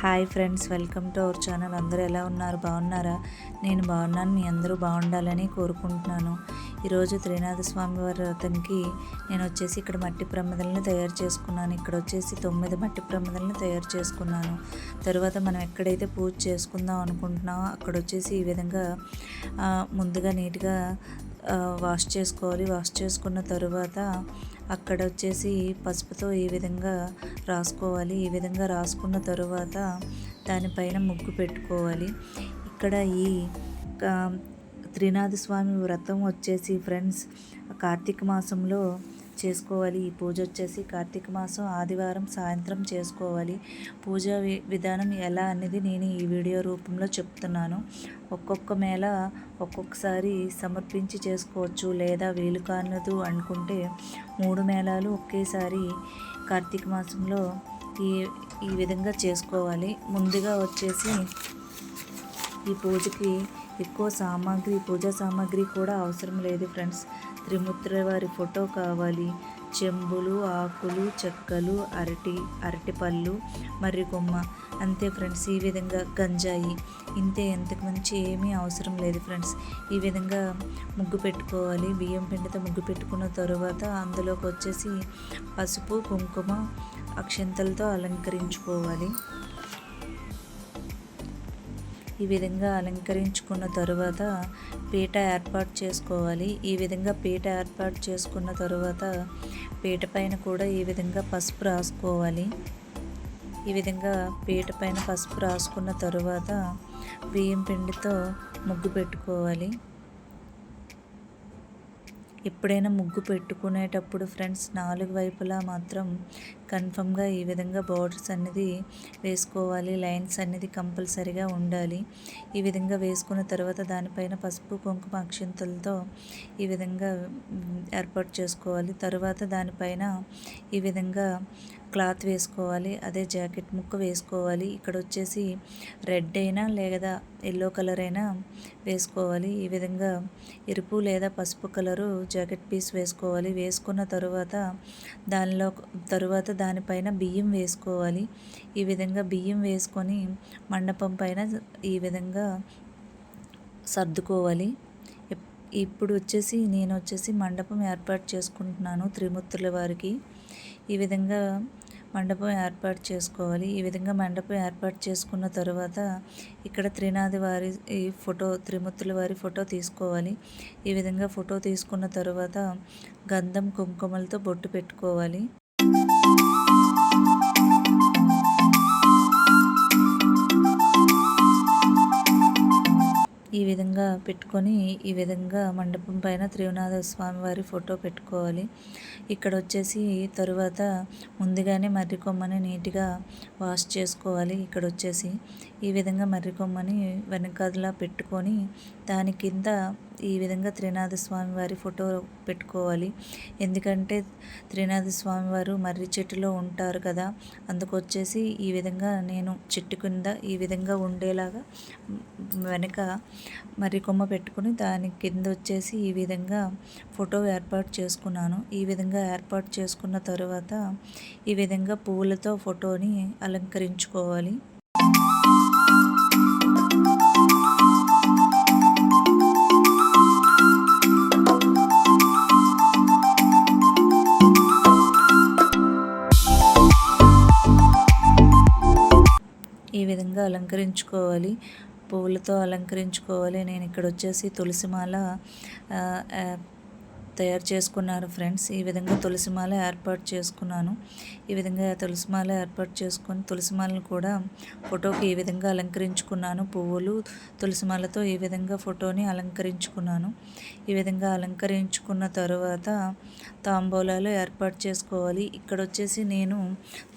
Hi friends welcome to our channel. అందరూ ఎలా ఉన్నారు? బాగున్నారా? నేను బాగున్నాను. మీ అందరూ బాగుండాలని కోరుకుంటున్నాను. ఈరోజు త్రినాథ స్వామి వారి అతనికి నేను వచ్చేసి ఇక్కడ మట్టి ప్రమిదలను తయారు చేసుకున్నాను. ఇక్కడ వచ్చేసి తొమ్మిది మట్టి ప్రమిదలను తయారు చేసుకున్నాను. తర్వాత మనం ఎక్కడైతే పూజ చేసుకుందాం అనుకుంటున్నామో అక్కడ వచ్చేసి ఈ విధంగా ముందుగా నీట్గా వాష్ చేసుకోవాలి. వాష్ చేసుకున్న తర్వాత అక్కడ వచ్చేసి పసుపుతో ఈ విధంగా రాసుకోవాలి. ఈ విధంగా రాసుకున్న తరువాత దానిపైన ముగ్గు పెట్టుకోవాలి. ఇక్కడ ఈ త్రినాథ స్వామి వ్రతం వచ్చేసి ఫ్రెండ్స్ కార్తీక మాసంలో చేసుకోవాలి. ఈ పూజ వచ్చేసి కార్తీక మాసం ఆదివారం సాయంత్రం చేసుకోవాలి. పూజ వి- విధానం ఎలా అనేది నేను ఈ వీడియో రూపంలో చెప్తున్నాను. ఒక్కొక్క మేళ ఒక్కొక్కసారి సమర్పించి చేసుకోవచ్చు లేదా వీలు కానదు అనుకుంటే మూడు మేళాలు ఒకేసారి కార్తీక మాసంలో ఈ ఈ విధంగా చేసుకోవాలి. ముందుగా వచ్చేసి ఈ పూజకి ఎక్కువ సామాగ్రి పూజా సామాగ్రి కూడా అవసరం లేదు ఫ్రెండ్స్. త్రిమూర్తుల వారి ఫోటో కావాలి. చెంబులు ఆకులు చెక్కలు అరటి అరటిపళ్ళు మర్రి కొమ్మ. అంతే ఫ్రెండ్స్ ఈ విధంగా గంజాయి. ఇంతే ఎంతకు మంచి ఏమీ అవసరం లేదు ఫ్రెండ్స్. ఈ విధంగా ముగ్గు పెట్టుకోవాలి. బియ్యం పిండితో ముగ్గు పెట్టుకున్న తరువాత అందులోకి వచ్చేసి పసుపు కుంకుమ అక్షంతలతో అలంకరించుకోవాలి. ఈ విధంగా అలంకరించుకున్న తరువాత పీట ఏర్పాటు చేసుకోవాలి. ఈ విధంగా పీట ఏర్పాటు చేసుకున్న తరువాత పీట పైన కూడా ఈ విధంగా పసుపు రాసుకోవాలి. ఈ విధంగా పీట పైన పసుపు రాసుకున్న తరువాత బియ్యం పిండితో ముగ్గు పెట్టుకోవాలి. ఎప్పుడైనా ముగ్గు పెట్టుకునేటప్పుడు ఫ్రెండ్స్ నాలుగు వైపులా మాత్రం కన్ఫర్మ్గా ఈ విధంగా బార్డర్స్ అనేది వేసుకోవాలి లైన్స్ అనేది కంపల్సరిగా ఉండాలి. ఈ విధంగా వేసుకున్న తర్వాత దానిపైన పసుపు కుంకుమ అక్షింతలతో ఈ విధంగా ఏర్పాటు చేసుకోవాలి. తర్వాత దానిపైన ఈ విధంగా క్లాత్ వేసుకోవాలి అదే జాకెట్ ముక్క వేసుకోవాలి. ఇక్కడ వచ్చేసి రెడ్ అయినా లేదా ఎల్లో కలర్ అయినా వేసుకోవాలి. ఈ విధంగా ఎరుపు లేదా పసుపు కలరు జాకెట్ పీస్ వేసుకోవాలి. వేసుకున్న తరువాత దానిలో తరువాత దానిపైన బియ్యం వేసుకోవాలి. ఈ విధంగా బియ్యం వేసుకొని మండపం పైన ఈ విధంగా సర్దుకోవాలి. ఇప్- ఇప్పుడు వచ్చేసి నేను వచ్చేసి మండపం ఏర్పాటు చేసుకుంటున్నాను త్రిమూర్తుల వారికి. ఈ విధంగా మండపం ఏర్పాటు చేసుకోవాలి. ఈ విధంగా మండపం ఏర్పాటు చేసుకున్న తర్వాత ఇక్కడ త్రినాథి వారి ఈ ఫోటో త్రిమూర్తుల వారి ఫోటో తీసుకోవాలి. ఈ విధంగా ఫోటో తీసుకున్న తరువాత గంధం కుంకుమలతో బొట్టు పెట్టుకోవాలి. పెట్టుకొని ఈ విధంగా మండపం పైన త్రివినాథ స్వామి వారి ఫోటో పెట్టుకోవాలి. ఇక్కడ వచ్చేసి తరువాత ముందుగానే మర్రి కొమ్మని నీట్గా వాష్ చేసుకోవాలి. ఇక్కడ వచ్చేసి ఈ విధంగా మర్రి కొమ్మని వెనకాదలా పెట్టుకొని దాని కింద ఈ విధంగా త్రినాథ స్వామి వారి ఫోటో పెట్టుకోవాలి. ఎందుకంటే త్రినాథ స్వామి వారు మర్రి చెట్టులో ఉంటారు కదా. అందుకొచ్చేసి ఈ విధంగా నేను చెట్టు కింద ఈ విధంగా ఉండేలాగా వెనక మర్రి కొమ్మ పెట్టుకుని దాని కింద వచ్చేసి ఈ విధంగా ఫోటో ఏర్పాటు చేసుకున్నాను. ఈ విధంగా ఏర్పాటు చేసుకున్న తర్వాత ఈ విధంగా పువ్వులతో ఫోటోని అలంకరించుకోవాలి. ఈ విధంగా అలంకరించుకోవాలి. పువ్వులతో అలంకరించుకోవాలి. నేను ఇక్కడ వచ్చేసి తులసిమాల తయారు చేసుకున్నారు ఫ్రెండ్స్. ఈ విధంగా తులసిమాల ఏర్పాటు చేసుకున్నాను. ఈ విధంగా తులసిమాల ఏర్పాటు చేసుకొని తులసిమాలను కూడా ఫోటోకి ఈ విధంగా అలంకరించుకున్నాను. పువ్వులు తులసిమాలతో ఈ విధంగా ఫోటోని అలంకరించుకున్నాను. ఈ విధంగా అలంకరించుకున్న తరువాత తాంబూలాలు ఏర్పాటు చేసుకోవాలి. ఇక్కడ వచ్చేసి నేను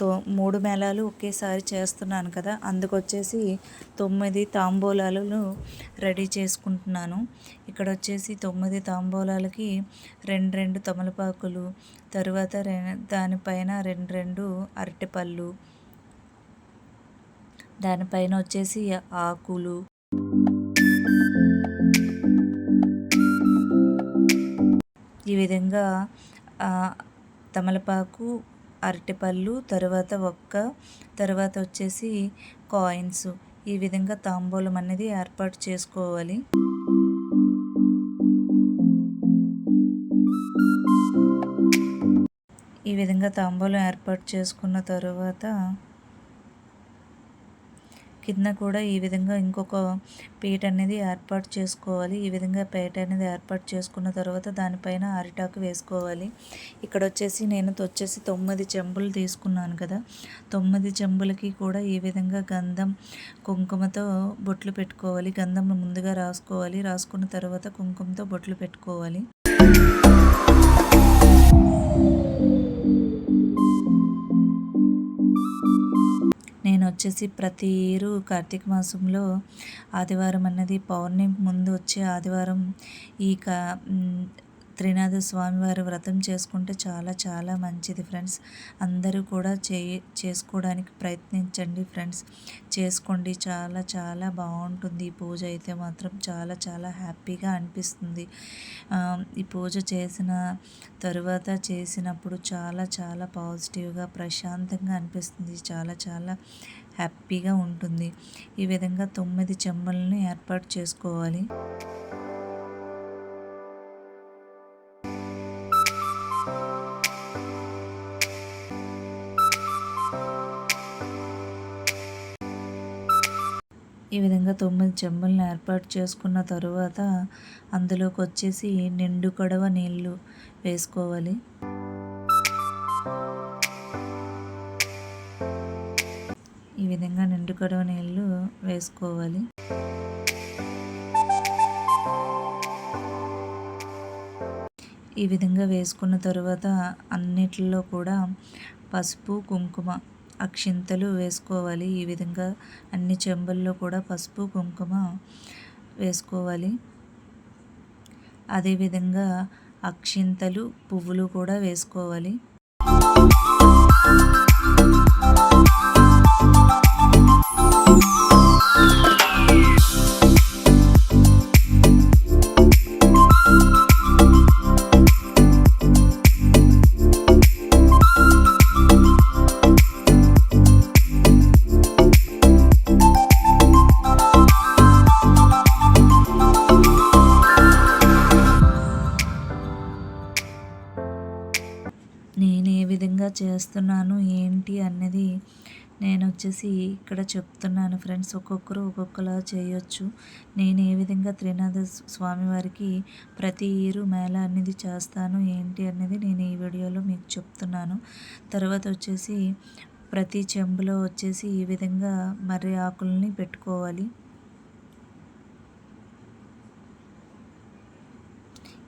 తో మూడు మేళాలు ఒకేసారి చేస్తున్నాను కదా. అందుకొచ్చేసి తొమ్మిది తాంబూలాలను రెడీ చేసుకుంటున్నాను. ఇక్కడ వచ్చేసి తొమ్మిది తాంబూలాలకి రెండు రెండు తమలపాకులు తరువాత రె- దానిపైన రెండు రెండు అరటిపళ్ళు. దానిపైన వచ్చేసి ఆకులు. ఈ విధంగా తమలపాకు అరటిపళ్ళు తర్వాత ఒక్క తర్వాత వచ్చేసి కాయిన్స్. ఈ విధంగా తాంబూలం అనేది ఏర్పాటు చేసుకోవాలి. విధంగా తాంబూలం ఏర్పాటు చేసుకున్న తరువాత కింద కూడా ఈ విధంగా ఇంకొక పీట అనేది ఏర్పాటు చేసుకోవాలి. ఈ విధంగా పీట అనేది ఏర్పాటు చేసుకున్న తర్వాత దానిపైన అరిటాకు వేసుకోవాలి. ఇక్కడ వచ్చేసి నేను వచ్చేసి తొమ్మిది చెంబులు తీసుకున్నాను కదా. తొమ్మిది చెంబులకి కూడా ఈ విధంగా గంధం కుంకుమతో బొట్లు పెట్టుకోవాలి. గంధం ముందుగా రాసుకోవాలి. రాసుకున్న తర్వాత కుంకుమతో బొట్లు పెట్టుకోవాలి. వచ్చేసి ప్రతి ఇయరు కార్తీక మాసంలో ఆదివారం అన్నది పౌర్ణమి ముందు వచ్చే ఆదివారం ఈ కా త్రినాథ స్వామివారి వ్రతం చేసుకుంటే చాలా చాలా మంచిది ఫ్రెండ్స్. అందరూ కూడా చే చేసుకోవడానికి ప్రయత్నించండి ఫ్రెండ్స్. చేసుకోండి. చాలా చాలా బాగుంటుంది. ఈ పూజ అయితే మాత్రం చాలా చాలా హ్యాపీగా అనిపిస్తుంది. ఈ పూజ చేసిన తరువాత చేసినప్పుడు చాలా చాలా పాజిటివ్గా ప్రశాంతంగా అనిపిస్తుంది. చాలా చాలా హ్యాపీగా ఉంటుంది. ఈ విధంగా తొమ్మిది చెమ్మల్ని ఏర్పాటు చేసుకోవాలి. ఈ విధంగా తొమ్మిది చెంబల్ని ఏర్పాటు చేసుకున్న తరువాత అందులోకి వచ్చేసి నిండు కడవ నీళ్ళు వేసుకోవాలి. ఈ విధంగా నిండు కడవ నీళ్ళు వేసుకోవాలి. ఈ విధంగా వేసుకున్న తరువాత అన్నిటిలో కూడా పసుపు కుంకుమ అక్షింతలు వేసుకోవాలి. ఈ విధంగా అన్ని చెంబుల్లో కూడా పసుపు కుంకుమ వేసుకోవాలి. అదేవిధంగా అక్షింతలు పువ్వులు కూడా వేసుకోవాలి. చేస్తున్నాను ఏంటి అన్నది నేను వచ్చేసి ఇక్కడ చెప్తున్నాను ఫ్రెండ్స్. ఒక్కొక్కరు ఒక్కొక్కలా చేయొచ్చు. నేను ఏ విధంగా త్రినాథ స్వామివారికి ప్రతి ఇయరు మేళ అనేది చేస్తాను ఏంటి అనేది నేను ఈ వీడియోలో మీకు చెప్తున్నాను. తర్వాత వచ్చేసి ప్రతి చెంబులో వచ్చేసి ఈ విధంగా మర్రి ఆకుల్ని పెట్టుకోవాలి.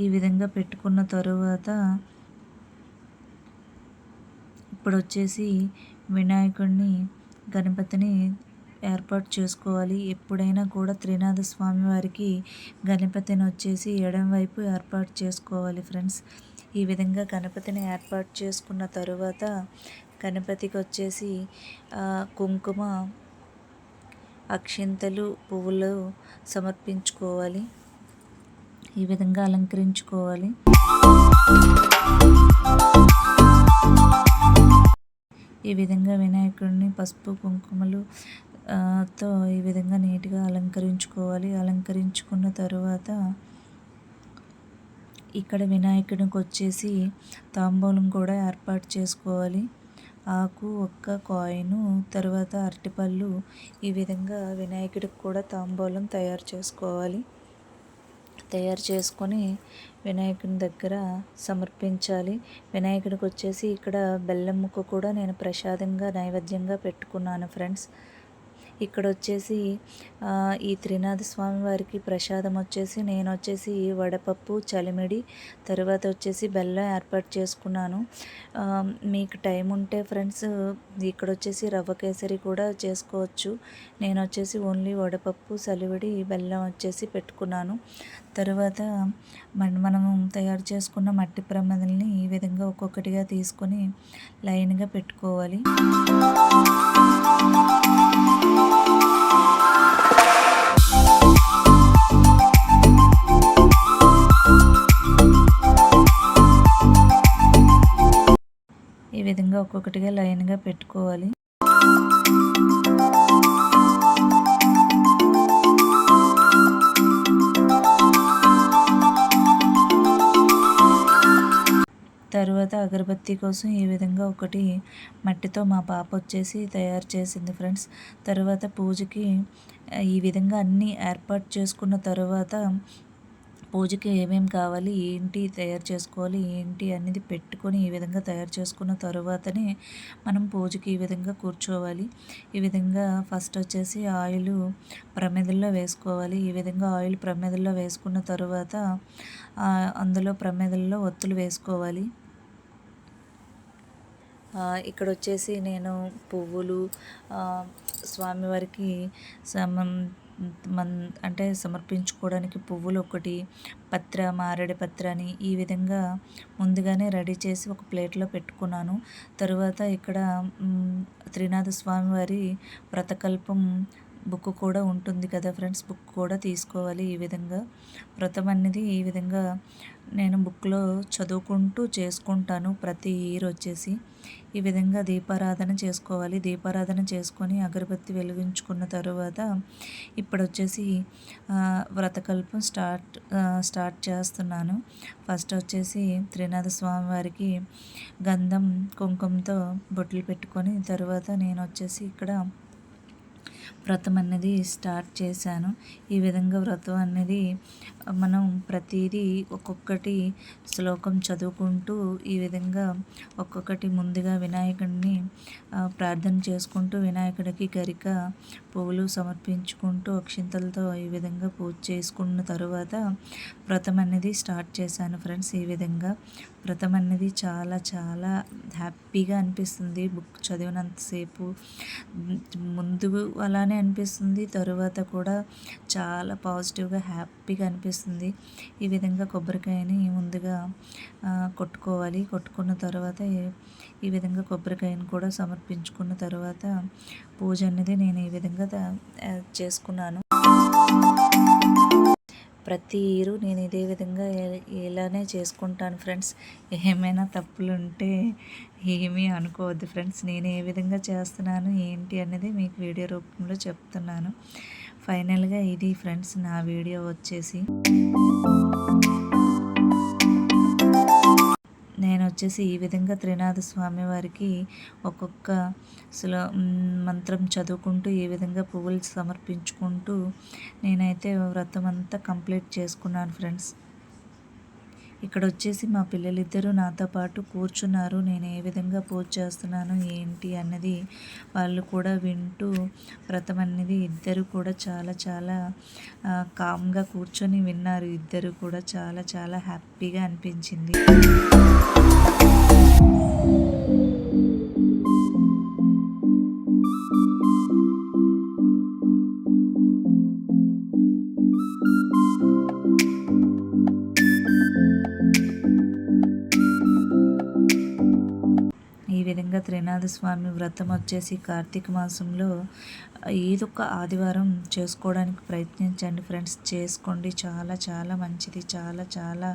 ఈ విధంగా పెట్టుకున్న తరువాత ఇప్పుడు వచ్చేసి వినాయకుడిని గణపతిని ఏర్పాటు చేసుకోవాలి. ఎప్పుడైనా కూడా త్రినాథ స్వామి వారికి గణపతిని వచ్చేసి ఎడం వైపు ఏర్పాటు చేసుకోవాలి ఫ్రెండ్స్. ఈ విధంగా గణపతిని ఏర్పాటు చేసుకున్న తరువాత గణపతికి వచ్చేసి కుంకుమ అక్షింతలు పువ్వులు సమర్పించుకోవాలి. ఈ విధంగా అలంకరించుకోవాలి. ఈ విధంగా వినాయకుడిని పసుపు కుంకుమలు తో ఈ విధంగా నీట్గా అలంకరించుకోవాలి. అలంకరించుకున్న తరువాత ఇక్కడ వినాయకుడికి వచ్చేసి తాంబూలం కూడా ఏర్పాటు చేసుకోవాలి. ఆకు ఒక్క కాయిను తర్వాత అరటిపళ్ళు ఈ విధంగా వినాయకుడికి కూడా తాంబూలం తయారు చేసుకోవాలి. తయారు చేసుకొని వినాయకుని దగ్గర సమర్పించాలి. వినాయకుడికి వచ్చేసి ఇక్కడ బెల్లం ముక్క కూడా నేను ప్రసాదంగా నైవేద్యంగా పెట్టుకున్నాను ఫ్రెండ్స్. ఇక్కడ వచ్చేసి ఈ త్రినాథ స్వామి వారికి ప్రసాదం వచ్చేసి నేను వచ్చేసి వడపప్పు చలిమిడి తర్వాత వచ్చేసి బెల్లం ఏర్పాటు చేసుకున్నాను. మీకు టైం ఉంటే ఫ్రెండ్స్ ఇక్కడ వచ్చేసి రవ్వ కేసరి కూడా చేసుకోవచ్చు. నేను వచ్చేసి ఓన్లీ వడపప్పు చలివిడి బెల్లం వచ్చేసి పెట్టుకున్నాను. తర్వాత మనము తయారు చేసుకున్న మట్టి ప్రమదల్ని ఈ విధంగా ఒక్కొక్కటిగా తీసుకొని లైన్గా పెట్టుకోవాలి. ఈ విధంగా ఒక్కొక్కటిగా లైన్గా పెట్టుకోవాలి. అగరబత్తి కోసం ఈ విధంగా ఒకటి మట్టితో మా పాప వచ్చేసి తయారు చేసింది ఫ్రెండ్స్. తర్వాత పూజకి ఈ విధంగా అన్నీ ఏర్పాటు చేసుకున్న తర్వాత పూజకి ఏమేమి కావాలి ఏంటి తయారు చేసుకోవాలి ఏంటి అనేది పెట్టుకొని ఈ విధంగా తయారు చేసుకున్న తర్వాతనే మనం పూజకి ఈ విధంగా కూర్చోవాలి. ఈ విధంగా ఫస్ట్ వచ్చేసి ఆయిల్ ప్రమేదల్లో వేసుకోవాలి. ఈ విధంగా ఆయిల్ ప్రమేదల్లో వేసుకున్న తర్వాత అందులో ప్రమేదల్లో ఒత్తులు వేసుకోవాలి. ఇక్కడ వచ్చేసి నేను పువ్వులు స్వామివారికి సమం మన్ అంటే సమర్పించుకోవడానికి పువ్వులు ఒకటి పత్ర మారేడు పత్ర అని ఈ విధంగా ముందుగానే రెడీ చేసి ఒక ప్లేట్లో పెట్టుకున్నాను. తరువాత ఇక్కడ త్రినాథ స్వామి వారి వ్రతకల్పం బుక్ కూడా ఉంటుంది కదా ఫ్రెండ్స్ బుక్ కూడా తీసుకోవాలి ఈ విధంగా. వ్రతం అనేది ఈ విధంగా నేను బుక్లో చదువుకుంటూ చేసుకుంటాను ప్రతి ఇయర్ వచ్చేసి. ఈ విధంగా దీపారాధన చేసుకోవాలి. దీపారాధన చేసుకొని అగరబత్తి వెలిగించుకున్న తరువాత ఇప్పుడు వచ్చేసి వ్రతకల్పం స్టార్ట్ స్టార్ట్ చేస్తున్నాను. ఫస్ట్ వచ్చేసి త్రినాథ స్వామి వారికి గంధం కుంకుమతో బొట్లు పెట్టుకొని తర్వాత నేను వచ్చేసి ఇక్కడ వ్రతం అనేది స్టార్ట్ చేశాను. ఈ విధంగా వ్రతం అనేది మనం ప్రతిదీ ఒక్కొక్కటి శ్లోకం చదువుకుంటూ ఈ విధంగా ఒక్కొక్కటి ముందుగా వినాయకుడిని ప్రార్థన చేసుకుంటూ వినాయకుడికి గరిక పువ్వులు సమర్పించుకుంటూ అక్షింతలతో ఈ విధంగా పూజ చేసుకున్న తరువాత వ్రతం అనేది స్టార్ట్ చేశాను ఫ్రెండ్స్ ఈ విధంగా. వ్రతం అనేది చాలా చాలా హ్యాపీగా అనిపిస్తుంది. బుక్ చదివినంతసేపు ముందు అలానే అనిపిస్తుంది. తరువాత కూడా చాలా పాజిటివ్గా హ్యాపీగా అనిపిస్తుంది. ఈ విధంగా కొబ్బరికాయని ముందుగా కొట్టుకోవాలి. కొట్టుకున్న తర్వాత ఈ విధంగా కొబ్బరికాయను కూడా సమర్పించుకున్న తర్వాత పూజ అనేది నేను ఈ విధంగా చేసుకున్నాను. ప్రతి ఇయరు నేను ఇదే విధంగా ఇలానే చేసుకుంటాను ఫ్రెండ్స్. ఏమైనా తప్పులు ఉంటే ఏమీ అనుకోవద్దు ఫ్రెండ్స్. నేను ఏ విధంగా చేస్తున్నాను ఏంటి అనేది మీకు వీడియో రూపంలో చెప్తున్నాను. ఫైనల్గా ఇది ఫ్రెండ్స్ నా వీడియో వచ్చేసి. నేను వచ్చేసి ఈ విధంగా త్రినాథ స్వామి వారికి ఒక్కొక్క శ్లో మంత్రం చదువుకుంటూ ఈ విధంగా పువ్వులు సమర్పించుకుంటూ నేనైతే వ్రతం అంతా కంప్లీట్ చేసుకున్నాను ఫ్రెండ్స్. ఇక్కడ వచ్చేసి మా పిల్లలిద్దరూ నాతో పాటు కూర్చున్నారు. నేను ఏ విధంగా పూజ చేస్తున్నాను ఏంటి అన్నది వాళ్ళు కూడా వింటూ వ్రతం అనేది ఇద్దరు కూడా చాలా చాలా కామ్గా కూర్చొని విన్నారు. ఇద్దరు కూడా చాలా చాలా హ్యాపీగా అనిపించింది. త్రినాథ స్వామి వ్రతం వచ్చేసి కార్తీక మాసంలో ఏదొక ఆదివారం చేసుకోవడానికి ప్రయత్నించండి ఫ్రెండ్స్. చేసుకోండి. చాలా చాలా మంచిది. చాలా చాలా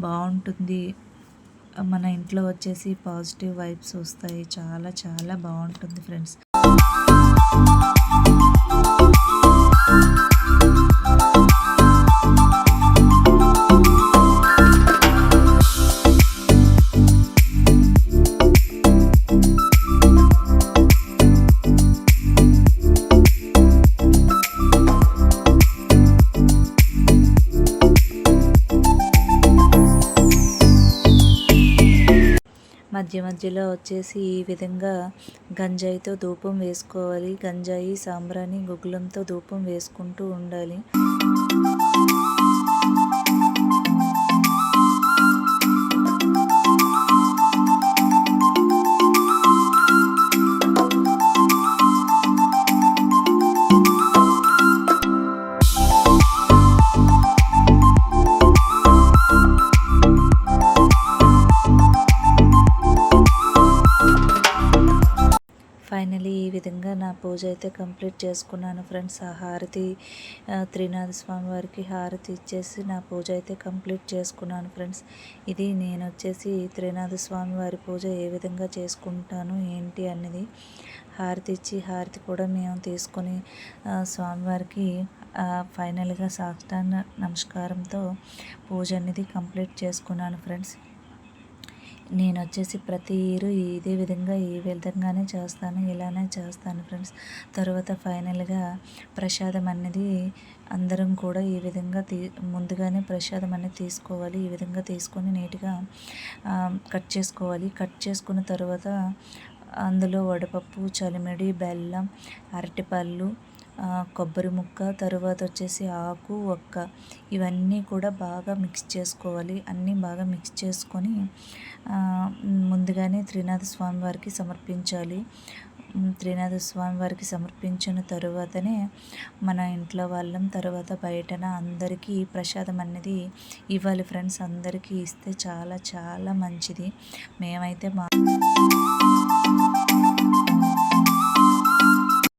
బాగుంటుంది. మన ఇంట్లో వచ్చేసి పాజిటివ్ వైబ్స్ వస్తాయి. చాలా చాలా బాగుంటుంది ఫ్రెండ్స్. మధ్య మధ్యలో వచ్చేసి ఈ విధంగా గంజాయితో ధూపం వేసుకోవాలి. గంజాయి సాంబ్రాణి గుగ్గులంతో ధూపం వేసుకుంటూ ఉండాలి. పూజ అయితే కంప్లీట్ చేసుకున్నాను ఫ్రెండ్స్. ఆ హారతి త్రినాథ స్వామి వారికి హారతి ఇచ్చేసి నా పూజ అయితే కంప్లీట్ చేసుకున్నాను ఫ్రెండ్స్. ఇది నేను వచ్చేసి త్రినాథ స్వామి వారి పూజ ఏ విధంగా చేసుకుంటాను ఏంటి అన్నది హారతి ఇచ్చి హారతి కూడా మేము తీసుకొని స్వామివారికి ఫైనల్గా సాష్టాంగ నమస్కారంతో పూజ అనేది కంప్లీట్ చేసుకున్నాను ఫ్రెండ్స్. నేను వచ్చేసి ప్రతి ఇయర్ ఇదే విధంగా ఈ విధంగానే చేస్తాను ఇలానే చేస్తాను ఫ్రెండ్స్. తర్వాత ఫైనల్గా ప్రసాదం అనేది అందరం కూడా ఈ విధంగా తీ ముందుగానే ప్రసాదం అనేది తీసుకోవాలి ఈ విధంగా తీసుకొని నీట్గా కట్ చేసుకోవాలి. కట్ చేసుకున్న తర్వాత అందులో వడపప్పు చలిమిడి బెల్లం అరటిపళ్ళు కొబ్బరి ముక్క తరువాత వచ్చేసి ఆకు ఒక్క. ఇవన్నీ కూడా బాగా మిక్స్ చేసుకోవాలి. అన్నీ బాగా మిక్స్ చేసుకొని ముందుగానే త్రినాథ స్వామి వారికి సమర్పించాలి. త్రినాథ స్వామి వారికి సమర్పించిన తరువాతనే మన ఇంట్లో వాళ్ళం తర్వాత బయటన అందరికీ ప్రసాదం అనేది ఇవ్వాలి ఫ్రెండ్స్. అందరికీ ఇస్తే చాలా చాలా మంచిది. మేమైతే మా